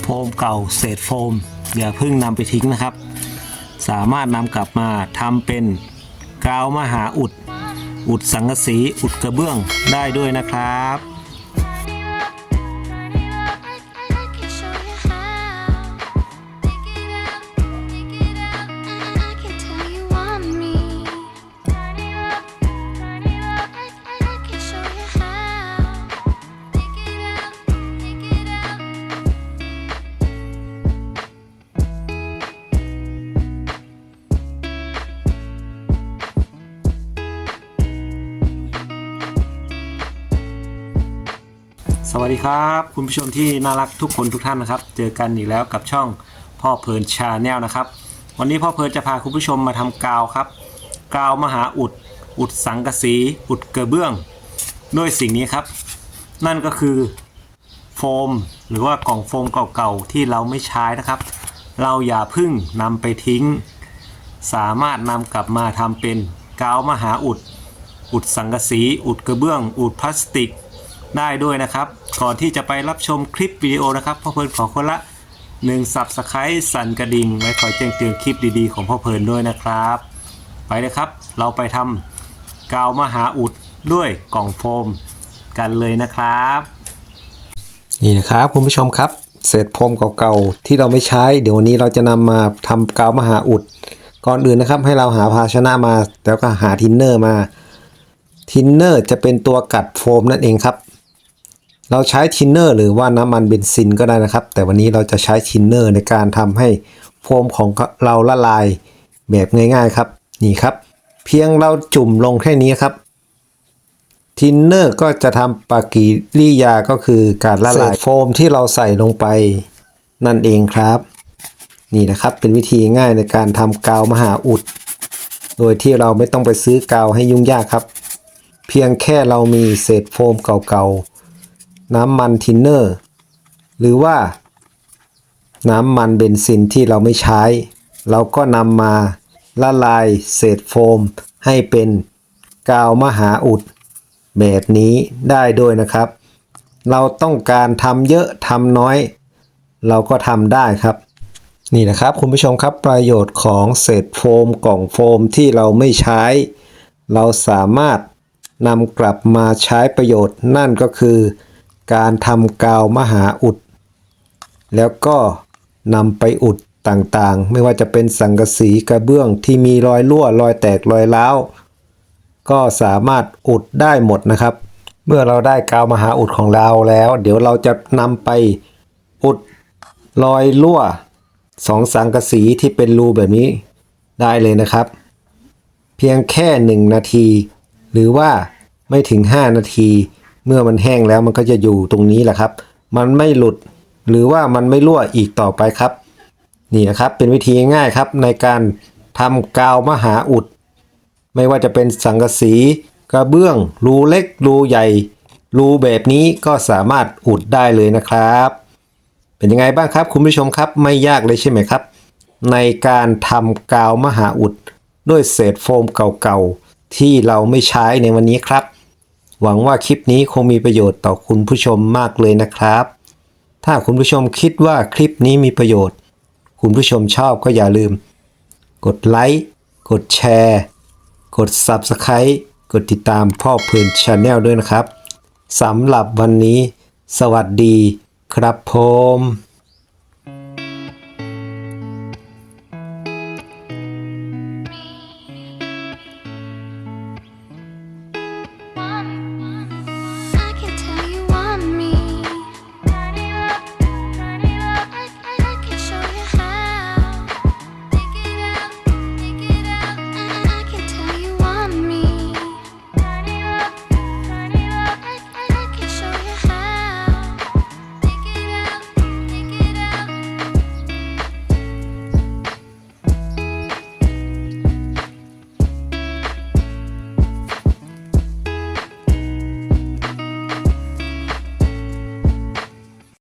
โฟมเก่าเศษโฟม อย่าเพิ่งนำไปทิ้งนะครับ สามารถนำกลับมาทำเป็นกาวมหาอุด อุดสังกะสีอุดกระเบื้องได้ด้วยนะครับ สวัสดีครับ คุณผู้ชมที่น่ารักทุกคนทุกท่านนะครับ เจอกันอีกแล้วกับช่องพ่อเพลินชาแนลนะครับ วันนี้พ่อเพลินจะพาคุณผู้ชมมาทำกาวครับ กาวมหาอุด อุดสังกะสี อุดกระเบื้อง ด้วยสิ่งนี้ครับ นั่นก็คือโฟม หรือว่ากล่องโฟมเก่าๆที่เราไม่ใช้นะครับ เราอย่าพึ่งนำไปทิ้ง สามารถนำกลับมาทำเป็นกาวมหาอุด อุดสังกะสี อุดกระเบื้อง อุดพลาสติก ได้ด้วยนะครับ ก่อนที่จะไปรับชมคลิปวิดีโอนะครับพ่อเพลินขอคนละ1สับสไครต์สั่นกระดิ่งไว้คอยแจ้งเตือนคลิปดีๆ ของพ่อเพลินด้วยนะครับ ไปเลยครับ เราไปทำกาวมหาอุดด้วยกล่องโฟมกันเลยนะครับ นี่นะครับคุณผู้ชมครับ เศษโฟมเก่าๆที่เราไม่ใช้ เดี๋ยววันนี้เราจะนำมาทำกาวมหาอุด ก่อนอื่นนะครับให้เราหาภาชนะมาแล้วก็หาทินเนอร์มาทินเนอร์จะเป็นตัวกัดโฟมนั่นเองครับ เราใช้ทินเนอร์หรือว่าน้ำมันเบนซินก็ได้นะครับ แต่วันนี้เราจะใช้ทินเนอร์ในการทำให้โฟมของเราละลายแบบง่าย ๆครับ นี่ครับ เพียงเราจุ่มลงแค่นี้ครับทินเนอร์ก็จะทำปฏิกิริยาก็คือการละลายโฟมที่เราใส่ลงไปนั่นเองครับ นี่นะครับเป็นวิธีง่ายในการทำกาวมหาอุด โดยที่เราไม่ต้องไปซื้อกาวให้ยุ่งยากครับ เพียงแค่เรามีเศษโฟมเก่าๆ น้ำมันทินเนอร์ หรือว่า น้ำมันเบนซินที่เราไม่ใช้ เราก็นำมาละลายเศษโฟม ให้เป็นกาวมหาอุด แบบนี้ได้ด้วยนะครับ เราต้องการทำเยอะทำน้อย เราก็ทำได้ครับ นี่นะครับคุณผู้ชมครับประโยชน์ของเศษโฟมกล่องโฟมที่เราไม่ใช้ เราสามารถนำกลับมาใช้ประโยชน์นั่นก็คือ การทำกาวมหาอุด แล้วก็นำไปอุดต่างๆ ไม่ว่าจะเป็นสังกะสีกระเบื้องที่มีรอยรั่วรอยแตกรอยร้าวก็สามารถอุดได้หมดนะครับ เมื่อเราได้กาวมหาอุดของเราแล้ว เดี๋ยวเราจะนำไปอุดรอยรั่วสองสังกะสีที่เป็นรูแบบนี้ได้เลยนะครับ เพียงแค่ 1 นาที หรือว่าไม่ถึง 5 นาที เมื่อมันแห้งแล้วมันก็จะอยู่ตรงนี้แหละครับ มันไม่หลุดหรือว่ามันไม่รั่วอีกต่อไปครับ นี่นะครับเป็นวิธีง่ายครับในการทำกาวมหาอุด ไม่ว่าจะเป็นสังกะสีกระเบื้อง รูเล็ก รูใหญ่ รูแบบนี้ก็สามารถอุดได้เลยนะครับ เป็นยังไงบ้างครับ คุณผู้ชมครับไม่ยากเลยใช่ไหมครับ ในการทำกาวมหาอุด ด้วยเศษโฟมเก่าๆที่เราไม่ใช้ในวันนี้ครับ หวังว่าคลิปนี้คงมีประโยชน์ต่อคุณผู้ชมมากเลยนะครับ ถ้าคุณผู้ชมคิดว่าคลิปนี้มีประโยชน์ คุณผู้ชมชอบก็อย่าลืม กดไลค์ กดแชร์ กด Subscribe กดติดตามพ่อเพลินชาแนลด้วยนะครับสำหรับวันนี้ สวัสดีครับผม